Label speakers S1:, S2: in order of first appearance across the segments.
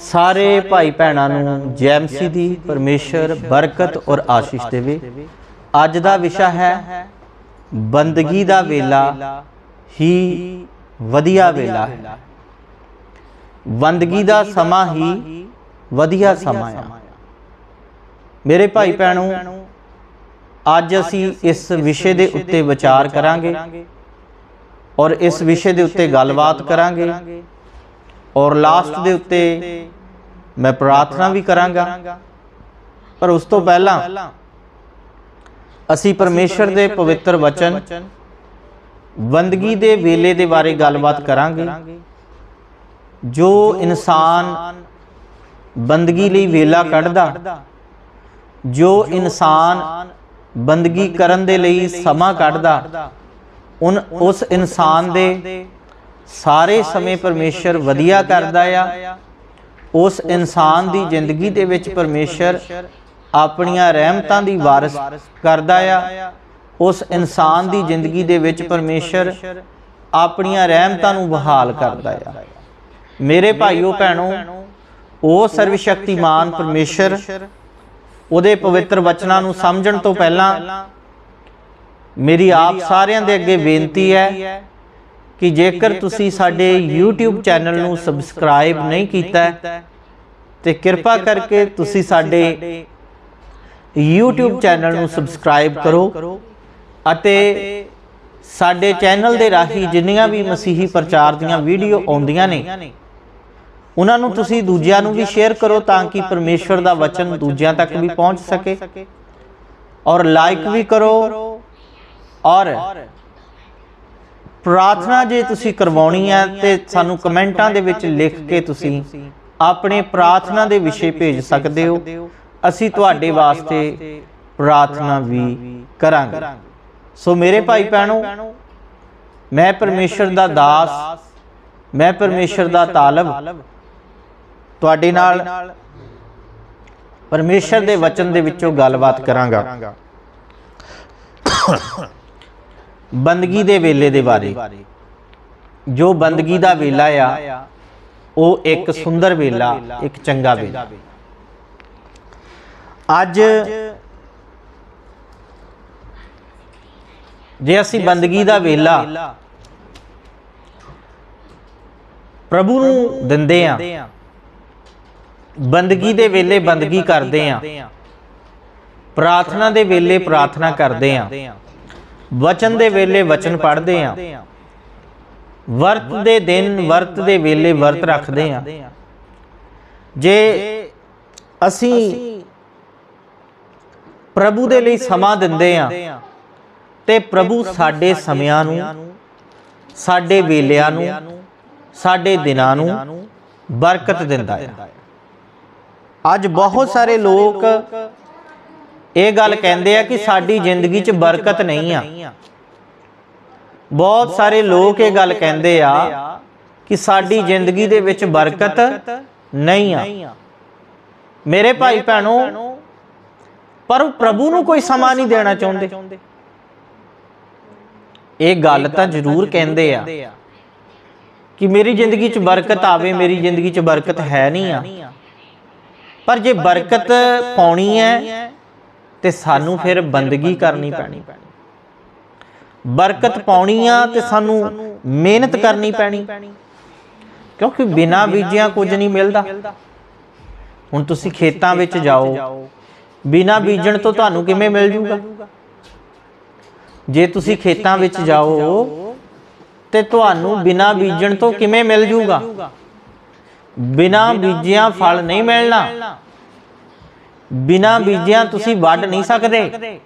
S1: ਸਾਰੇ ਭਾਈ ਭੈਣਾਂ ਨੂੰ ਜੈਮਸੀ ਦੀ, ਪਰਮੇਸ਼ਰ, ਬਰਕਤ ਔਰ ਆਸ਼ੀਸ਼ ਦੇਵੇ। ਅੱਜ ਦਾ ਵਿਸ਼ਾ ਹੈ ਬੰਦਗੀ ਦਾ ਵੇਲਾ, ਹੀ ਵਧੀਆ ਵੇਲਾ ਹੈ। ਬੰਦਗੀ ਦਾ ਸਮਾਂ ਹੀ ਵਧੀਆ ਸਮਾਂ ਹੈ ਮੇਰੇ ਭਾਈ ਭੈਣੋ, ਅੱਜ ਅਸੀਂ ਇਸ ਵਿਸ਼ੇ ਦੇ ਉੱਤੇ ਵਿਚਾਰ ਕਰਾਂਗੇ ਔਰ ਇਸ ਵਿਸ਼ੇ ਦੇ ਉੱਤੇ ਗੱਲਬਾਤ ਕਰਾਂਗੇ। ਔਰ ਲਾਸਟ ਦੇ ਉੱਤੇ ਮੈਂ ਪ੍ਰਾਰਥਨਾ ਵੀ ਕਰਾਂਗਾ। ਪਰ ਉਸ ਤੋਂ ਪਹਿਲਾਂ ਅਸੀਂ ਪਰਮੇਸ਼ਰ ਦੇ ਪਵਿੱਤਰ ਵਚਨ, ਬੰਦਗੀ ਦੇ ਵੇਲੇ ਦੇ ਬਾਰੇ ਗੱਲਬਾਤ ਕਰਾਂਗੇ, ਜੋ ਇਨਸਾਨ ਬੰਦਗੀ ਲਈ ਵੇਲਾ ਕੱਢਦਾ, ਜੋ ਇਨਸਾਨ ਬੰਦਗੀ ਕਰਨ ਦੇ ਲਈ ਸਮਾਂ ਕੱਢਦਾ, ਉਨ ਉਸ ਇਨਸਾਨ ਦੇ ਸਾਰੇ ਸਮੇਂ ਪਰਮੇਸ਼ਰ ਵਧੀਆ ਕਰਦਾ ਆ। ਉਸ ਇਨਸਾਨ ਦੀ ਜ਼ਿੰਦਗੀ ਦੇ ਵਿੱਚ ਪਰਮੇਸ਼ਰ ਆਪਣੀਆਂ ਰਹਿਮਤਾਂ ਦੀ ਵਾਰਿਸ ਕਰਦਾ ਆ। ਉਸ ਇਨਸਾਨ ਦੀ ਜ਼ਿੰਦਗੀ ਦੇ ਵਿੱਚ ਪਰਮੇਸ਼ਰ ਆਪਣੀਆਂ ਰਹਿਮਤਾਂ ਨੂੰ ਬਹਾਲ ਕਰਦਾ ਆ। ਮੇਰੇ ਭਾਈਓ ਭੈਣੋ, ਉਹ ਸਰਵ ਸ਼ਕਤੀਮਾਨ ਪਰਮੇਸ਼ਰ ਉਹਦੇ ਪਵਿੱਤਰ ਵਚਨਾਂ ਨੂੰ ਸਮਝਣ ਤੋਂ ਪਹਿਲਾਂ ਮੇਰੀ ਆਪ ਸਾਰਿਆਂ ਦੇ ਅੱਗੇ ਬੇਨਤੀ ਹੈ ਕਿ ਜੇਕਰ ਤੁਸੀਂ ਸਾਡੇ YouTube ਚੈਨਲ ਨੂੰ ਸਬਸਕ੍ਰਾਈਬ ਨਹੀਂ ਕੀਤਾ ਹੈ, ਤੇ ਕਿਰਪਾ ਕਰਕੇ ਤੁਸੀਂ ਸਾਡੇ YouTube ਚੈਨਲ ਨੂੰ ਸਬਸਕ੍ਰਾਈਬ ਕਰੋ ਅਤੇ ਸਾਡੇ ਚੈਨਲ ਦੇ ਰਾਹੀਂ ਜਿੰਨੀਆਂ ਵੀ ਮਸੀਹੀ ਪ੍ਰਚਾਰ ਦੀਆਂ ਵੀਡੀਓ ਆਉਂਦੀਆਂ ਨੇ ਉਹਨਾਂ ਨੂੰ ਤੁਸੀਂ ਦੂਜਿਆਂ ਨੂੰ ਵੀ ਸ਼ੇਅਰ ਕਰੋ ਤਾਂ ਕਿ ਪਰਮੇਸ਼ਵਰ ਦਾ ਵਚਨ ਦੂਜਿਆਂ ਤੱਕ ਵੀ ਪਹੁੰਚ ਸਕੇ। ਔਰ ਲਾਈਕ ਵੀ ਕਰੋ ਔਰ ਪ੍ਰਾਰਥਨਾ ਜੇ ਤੁਸੀਂ ਕਰਵਾਉਣੀ ਹੈ ਤੇ ਸਾਨੂੰ ਕਮੈਂਟਾਂ ਦੇ ਵਿੱਚ ਲਿਖ ਕੇ ਤੁਸੀਂ ਆਪਣੇ ਪ੍ਰਾਰਥਨਾ ਦੇ ਵਿਸ਼ੇ ਭੇਜ ਸਕਦੇ ਹੋ। ਅਸੀਂ ਤੁਹਾਡੇ ਵਾਸਤੇ ਪ੍ਰਾਰਥਨਾ ਵੀ ਕਰਾਂਗੇ। ਸੋ ਮੇਰੇ ਭਾਈ ਭੈਣੋ, ਮੈਂ ਪਰਮੇਸ਼ਰ ਦਾ ਦਾਸ, ਮੈਂ ਪਰਮੇਸ਼ਰ ਦਾ ਤਾਲਬ ਤੁਹਾਡੇ ਨਾਲ ਪਰਮੇਸ਼ਰ ਦੇ ਵਚਨ ਦੇ ਵਿੱਚੋਂ ਗੱਲਬਾਤ ਕਰਾਂਗਾ। ਬੰਦਗੀ ਦੇ ਵੇਲੇ ਦੇ ਬਾਰੇ। ਜੋ ਬੰਦਗੀ ਦਾ ਵੇਲਾ ਆ, ਉਹ ਇੱਕ ਸੁੰਦਰ ਵੇਲਾ, ਇੱਕ ਚੰਗਾ ਵੇਲਾ। ਅੱਜ ਜੇ ਅਸੀਂ ਬੰਦਗੀ ਦਾ ਵੇਲਾ ਪ੍ਰਭੂ ਨੂੰ ਦਿੰਦੇ ਆ, ਬੰਦਗੀ ਦੇ ਵੇਲੇ ਬੰਦਗੀ ਕਰਦੇ ਆ, ਪ੍ਰਾਰਥਨਾ ਦੇ ਵੇਲੇ ਪ੍ਰਾਰਥਨਾ ਕਰਦੇ ਆ ਵਚਨ ਦੇ ਵੇਲੇ ਵਚਨ ਪੜ੍ਹਦੇ ਆ। ਵਰਤ ਦੇ ਦਿਨ ਵਰਤ ਦੇ ਵੇਲੇ ਵਰਤ ਰੱਖਦੇ ਆ। ਜੇ ਅਸੀਂ ਪ੍ਰਭੂ ਦੇ ਲਈ ਸਮਾਂ ਦਿੰਦੇ ਆ ਤੇ ਪ੍ਰਭੂ ਸਾਡੇ ਸਮਿਆਂ ਨੂੰ ਸਾਡੇ ਵੇਲਿਆਂ ਨੂੰ ਸਾਡੇ ਦਿਨਾਂ ਨੂੰ ਬਰਕਤ ਦਿੰਦਾ ਹੈ ਅੱਜ ਬਹੁਤ ਸਾਰੇ ਲੋਕ ਇਹ ਗੱਲ ਕਹਿੰਦੇ ਆ ਕਿ ਸਾਡੀ ਜ਼ਿੰਦਗੀ 'ਚ ਬਰਕਤ ਨਹੀਂ ਆ। ਬਹੁਤ ਸਾਰੇ ਲੋਕ ਇਹ ਗੱਲ ਕਹਿੰਦੇ ਆ ਕਿ ਸਾਡੀ ਜ਼ਿੰਦਗੀ ਦੇ ਵਿੱਚ ਬਰਕਤ ਨਹੀਂ ਆ। ਮੇਰੇ ਭਾਈ ਭੈਣੋ, ਪਰ ਉਹ ਪ੍ਰਭੂ ਨੂੰ ਕੋਈ ਸਮਾਂ ਨਹੀਂ ਦੇਣਾ ਚਾਹੁੰਦੇ। ਇਹ ਗੱਲ ਤਾਂ ਜ਼ਰੂਰ ਕਹਿੰਦੇ ਆ ਕਿ ਮੇਰੀ ਜ਼ਿੰਦਗੀ 'ਚ ਬਰਕਤ ਆਵੇ, ਮੇਰੀ ਜ਼ਿੰਦਗੀ 'ਚ ਬਰਕਤ ਹੈ ਨਹੀਂ ਆ। ਪਰ ਜੇ ਬਰਕਤ ਪਾਉਣੀ ਹੈ ਤੇ ਸਾਨੂੰ ਫਿਰ ਬੰਦਗੀ ਕਰਨੀ ਪੈਣੀ। ਬਰਕਤ ਪਾਉਣੀ ਆ ਤੇ ਸਾਨੂੰ ਮਿਹਨਤ ਕਰਨੀ ਪੈਣੀ। ਕਿਉਂਕਿ ਬਿਨਾ ਬੀਜਿਆਂ ਕੁਝ ਨਹੀਂ ਮਿਲਦਾ। ਹੁਣ ਤੁਸੀਂ ਖੇਤਾਂ ਵਿੱਚ ਜਾਓ। ਬਿਨਾ ਬੀਜਣ ਤੋਂ ਤੁਹਾਨੂੰ ਕਿਵੇਂ ਮਿਲ ਜੂਗਾ? ਜੇ ਤੁਸੀਂ ਖੇਤਾਂ ਵਿੱਚ ਜਾਓ ਤੇ ਤੁਹਾਨੂੰ ਬਿਨਾ ਬੀਜਣ ਤੋਂ ਕਿਵੇਂ ਮਿਲ ਜੂਗਾ? ਬਿਨਾ ਬੀਜਿਆਂ ਫਲ ਨਹੀਂ ਮਿਲਣਾ। ਬਿਨਾ ਬੀਜਿਆਂ ਤੁਸੀਂ ਵੱਢ ਨਹੀਂ ਸਕਦੇ।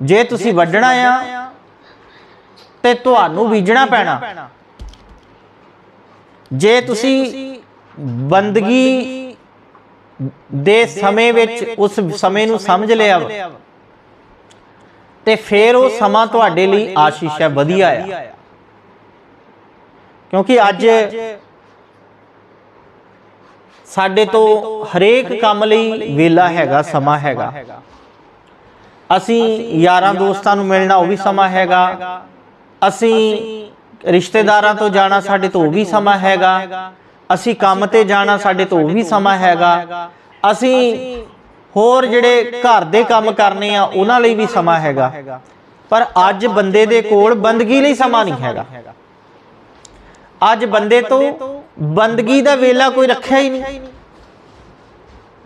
S1: ਜੇ ਤੁਸੀਂ ਵੱਢਣਾ ਆ, ਤੇ ਤੁਹਾਨੂੰ ਬੀਜਣਾ ਪੈਣਾ। ਜੇ ਤੁਸੀਂ ਬੰਦਗੀ ਦੇ ਸਮੇਂ ਵਿੱਚ ਉਸ ਸਮੇਂ ਨੂੰ ਸਮਝ ਲਿਆ ਤੇ ਫਿਰ ਉਹ ਸਮਾਂ ਤੁਹਾਡੇ ਲਈ ਆਸ਼ੀਸ਼ ਹੈ, ਵਧੀਆ ਆ। ਕਿਉਂਕਿ ਅੱਜ ਸਾਡੇ ਤੋਂ ਹਰੇਕ ਕੰਮ ਲਈ ਵੇਲਾ ਹੈਗਾ, ਸਮਾਂ ਹੈਗਾ। ਅਸੀਂ ਯਾਰਾਂ ਦੋਸਤਾਂ ਨੂੰ ਮਿਲਣਾ ਉਹ ਵੀ ਸਮਾਂ ਹੈਗਾ। ਅਸੀਂ ਰਿਸ਼ਤੇਦਾਰਾਂ ਤੋਂ ਜਾਣਾ ਸਾਡੇ ਤੋਂ ਉਹ ਵੀ ਸਮਾਂ ਹੈਗਾ। ਅਸੀਂ ਕੰਮ ਤੇ ਜਾਣਾ ਸਾਡੇ ਤੋਂ ਉਹ ਵੀ ਸਮਾਂ ਹੈਗਾ। ਅਸੀਂ ਹੋਰ ਜਿਹੜੇ ਘਰ ਦੇ ਕੰਮ ਕਰਨੇ ਆ, ਉਹਨਾਂ ਲਈ ਵੀ ਸਮਾਂ ਹੈਗਾ। ਪਰ ਅੱਜ ਬੰਦੇ ਦੇ ਕੋਲ ਬੰਦਗੀ ਲਈ ਸਮਾਂ ਨਹੀਂ ਹੈਗਾ। ਅੱਜ ਬੰਦੇ ਤੋਂ ਬੰਦਗੀ ਦਾ ਵੇਲਾ ਕੋਈ ਰੱਖਿਆ ਹੀ ਨਹੀਂ।